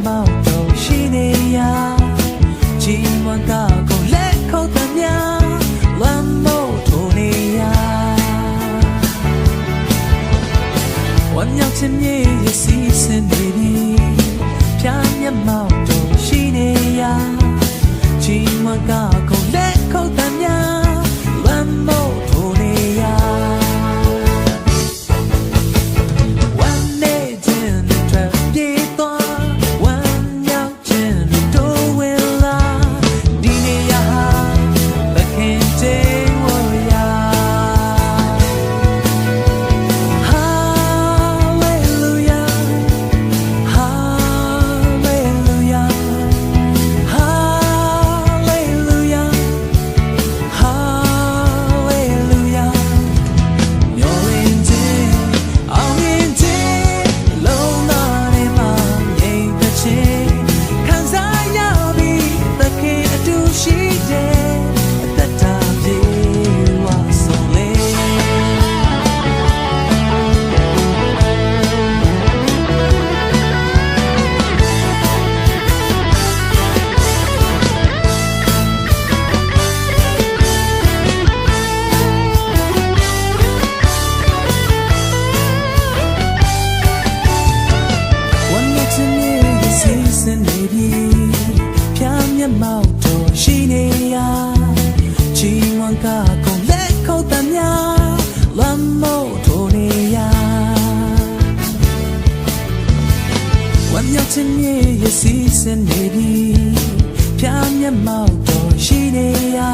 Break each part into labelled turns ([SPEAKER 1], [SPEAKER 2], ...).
[SPEAKER 1] about မောက်တော်ရှိနေရာချင်းဝန်ကကုန်လက်ခုတ်တမြလမ်းမောက်တော်နေရာဝမ်းမြောက်ခြင်းမြေရစီစင်နေပြီပြာမျက်မောက်တော်ရှိနေရာ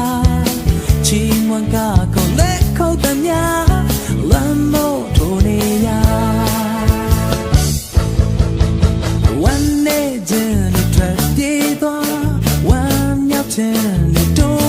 [SPEAKER 1] ချင်းဝန်ကကုန်လက်ခုတ်တမြလမ်းမောက်တော်နေရာ you don't